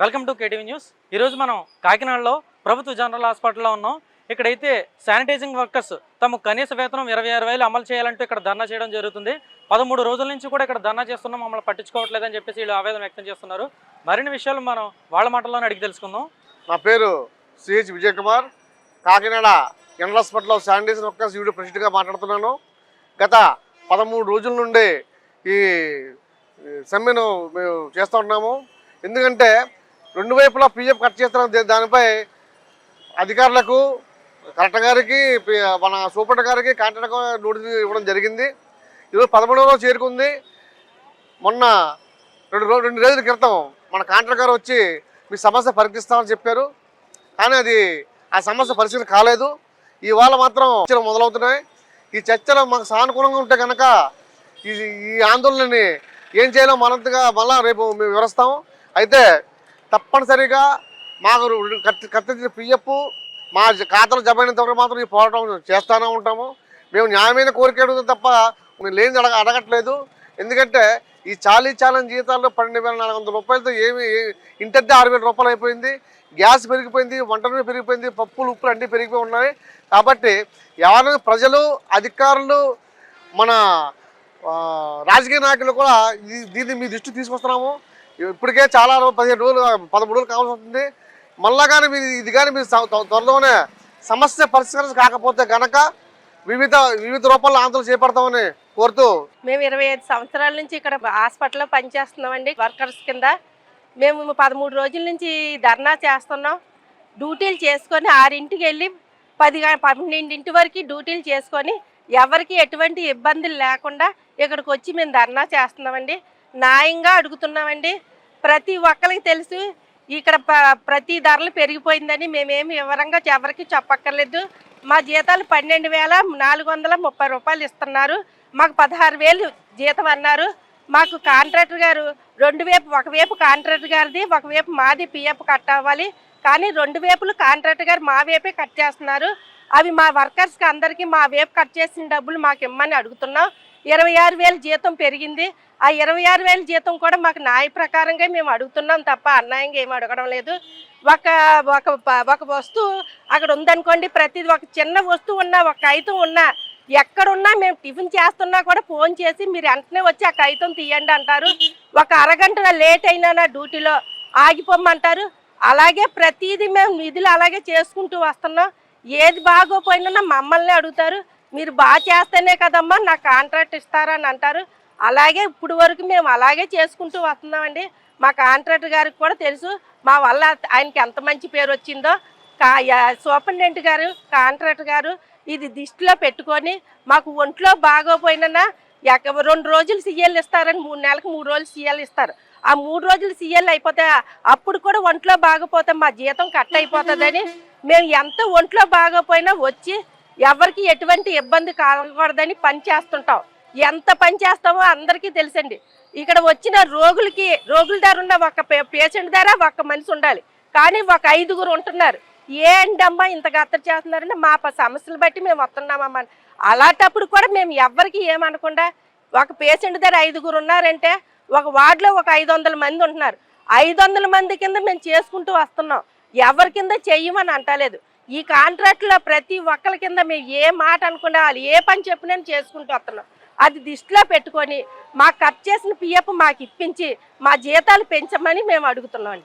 Welcome to KTV news. ఈరోజు మనం కాకినాడలో ప్రభుత్వ జనరల్ హాస్పిటల్లో ఉన్నాం. ఇక్కడైతే శానిటైజింగ్ వర్కర్స్ తమ కనీస వేతనం ఇరవై ఆరు వేలు అమలు చేయాలంటూ ఇక్కడ ధర్నా చేయడం జరుగుతుంది. పదమూడు రోజుల నుంచి కూడా ఇక్కడ ధర్నా చేస్తున్నాం. మమ్మల్ని పట్టించుకోవట్లేదని చెప్పేసి వీళ్ళు ఆవేదన వ్యక్తం చేస్తున్నారు. మరిన్ని విషయాలు మనం వాళ్ళ మాటల్లోనే అడిగి తెలుసుకుందాం. నా పేరు సిహెచ్ విజయ్ కుమార్. కాకినాడ జనరల్ హాస్పిటల్లో శానిటైజింగ్ వర్కర్స్ యూనిట్ ప్రెసిడెంట్గా మాట్లాడుతున్నాను. గత పదమూడు రోజుల నుండి ఈ ఈ సమ్మెను మేము చేస్తూ ఉన్నాము. ఎందుకంటే రెండు వైపులా పిఎఫ్ కట్ చేస్తున్న దానిపై అధికారులకు కలెక్టర్ గారికి మన సూపర్ గారికి కాంట్రాక్ట్ నోటీస్ ఇవ్వడం జరిగింది. ఈరోజు పదమూడవ రోజు చేరుకుంది. మొన్న రెండు రోజు రెండు రోజుల క్రితం మన కాంట్రాక్ట్ గారు వచ్చి మీ సమస్య పరికిస్తామని చెప్పారు. కానీ అది ఆ సమస్య పరిశీలన కాలేదు. ఇవాళ మాత్రం చర్చలు మొదలవుతున్నాయి. ఈ చర్చలు మాకు సానుకూలంగా ఉంటే కనుక ఈ ఈ ఆందోళనని ఏం చేయాలో మనంతగా మళ్ళీ రేపు మేము వివరిస్తాము. అయితే తప్పనిసరిగా మాకు కట్టించిన పిఎఫ్ మా ఖాతాలు ఖాతాలో జమ వరకు మాత్రం ఈ పోరాటం చేస్తూనే ఉంటాము. మేము న్యాయమైన కోరిక అడుగుతాం తప్ప మేము లేని అడగ అడగట్లేదు. ఎందుకంటే ఈ చాలీ చాలని జీతాల్లో పన్నెండు వేల నాలుగు వందల రూపాయలతో ఏమి ఏ- ఇంటద్దే ఆరు వేల రూపాయలు అయిపోయింది. గ్యాస్ పెరిగిపోయింది వంట పెరిగిపోయింది పప్పులు ఉప్పులు అన్నీ పెరిగిపోయి ఉన్నాయి. కాబట్టి ఎవరైనా ప్రజలు అధికారులు మన రాజకీయ నాయకులు కూడా దీన్ని మీ దృష్టి తీసుకొస్తున్నాము. ఇప్పటికే చాలా పదిహేను రోజులు పదమూడు రోజులు కావాల్సి వస్తుంది. మళ్ళా కానీ మీరు ఇది కానీ మీరు త్వరలోనే సమస్య పరిష్కారం కాకపోతే గనక వివిధ వివిధ రూపాల్లో ఆందోళన చేపడతామని కోరుతూ మేము ఇరవై ఐదు సంవత్సరాల నుంచి ఇక్కడ హాస్పిటల్లో పనిచేస్తున్నామండి వర్కర్స్ కింద. మేము పదమూడు రోజుల నుంచి ధర్నా చేస్తున్నాం. డ్యూటీలు చేసుకొని ఆరింటికి వెళ్ళి పది పన్నెండింటి వరకు డ్యూటీలు చేసుకొని ఎవరికి ఎటువంటి ఇబ్బందులు లేకుండా ఇక్కడికి వచ్చి మేము ధర్నా చేస్తున్నామండి. న్యాయంగా అడుగుతున్నామండి. ప్రతి ఒక్కరికి తెలుసు ఇక్కడ ప్రతి ధరలు పెరిగిపోయిందని మేమేమి వివరంగా ఎవరికి చెప్పక్కర్లేదు. మా జీతాలు పన్నెండు వేల నాలుగు వందల ముప్పై రూపాయలు ఇస్తున్నారు. మాకు పదహారు వేలు జీతం అన్నారు. మాకు కాంట్రాక్టర్ గారు రెండు వైపు ఒకవైపు కాంట్రాక్టర్ గారిది ఒకవైపు మాది పిఎఫ్ కట్ అవ్వాలి. కానీ రెండు వైపులు కాంట్రాక్టర్ గారు మా వైపే కట్ చేస్తున్నారు. అవి మా వర్కర్స్కి అందరికీ మా వైపు కట్ చేసిన డబ్బులు మాకు ఇమ్మని అడుగుతున్నాం. ఇరవై ఆరు వేల జీతం పెరిగింది. ఆ ఇరవై ఆరు వేల జీతం కూడా మాకు న్యాయ ప్రకారంగా మేము అడుగుతున్నాం తప్ప అన్యాయంగా ఏమి అడగడం లేదు. ఒక ఒక ఒక వస్తువు అక్కడ ఉందనుకోండి ప్రతిది ఒక చిన్న వస్తువు ఉన్నా ఒక కాగితం ఉన్నా ఎక్కడున్నా మేము టిఫిన్ చేస్తున్నా కూడా ఫోన్ చేసి మీరు వెంటనే వచ్చి ఆ కాగితం తీయండి అంటారు. ఒక అరగంట లేట్ అయినా నా డ్యూటీలో ఆగిపోమంటారు అలాగే ప్రతిదీ మేము నిధులు అలాగే చేసుకుంటూ వస్తున్నాం. ఏది బాగోపోయినా మమ్మల్ని అడుగుతారు. మీరు బాగా చేస్తేనే కదమ్మా నా కాంట్రాక్ట్ ఇస్తారని అంటారు. అలాగే ఇప్పుడు వరకు మేము అలాగే చేసుకుంటూ వస్తున్నామండి. మా కాంట్రాక్టర్ గారికి కూడా తెలుసు మా వల్ల ఆయనకి ఎంత మంచి పేరు వచ్చిందో. కా సూపరింటెండెంట్ గారు కాంట్రాక్టర్ గారు ఇది దిష్టిలో పెట్టుకొని మాకు ఒంట్లో బాగోపోయినా ఎక్క- రెండు రోజులు సీఎల్ ఇస్తారని మూడు నెలలకు మూడు రోజులు సీఎల్ ఇస్తారు. ఆ మూడు రోజులు సీఎల్ అయిపోతే అప్పుడు కూడా ఒంట్లో బాగోపోతే మా జీతం కట్ అయిపోతుందని మేము ఎంత ఒంట్లో బాగోపోయినా వచ్చి ఎవరికి ఎటువంటి ఇబ్బంది కలగకూడదని పని చేస్తుంటాం. ఎంత పని చేస్తామో అందరికీ తెలుసండి. ఇక్కడ వచ్చిన రోగులకి రోగుల దగ్గర ఉన్న ఒక పేషెంట్ దగ్గర ఒక మనిషి ఉండాలి. కానీ ఒక ఐదుగురు ఉంటున్నారు. ఏంటమ్మా ఇంత గత్తర చేస్తున్నారంటే మా ప- సమస్యలు బట్టి మేము వస్తున్నామమ్మా అని. అలాంటప్పుడు కూడా మేము ఎవరికి ఏమనకుండా ఒక పేషెంట్ దగ్గర ఐదుగురు ఉన్నారంటే ఒక వార్డులో ఒక ఐదు వందల మంది ఉంటున్నారు. ఐదు వందల మంది కింద మేము చేసుకుంటూ వస్తున్నాం. ఎవరి కింద చెయ్యమని అంటలేదు. ఈ కాంట్రాక్ట్లో ప్రతి ఒక్కరి కింద మేము ఏ మాట అనుకున్నా వాళ్ళు ఏ పని చెప్పినా చేసుకుంటూ వస్తున్నాం. అది దృష్టిలో పెట్టుకొని మాకు కట్ చేసిన పిఎఫ్ మాకు ఇప్పించి మా జీతాలు పెంచమని మేము అడుగుతున్నాం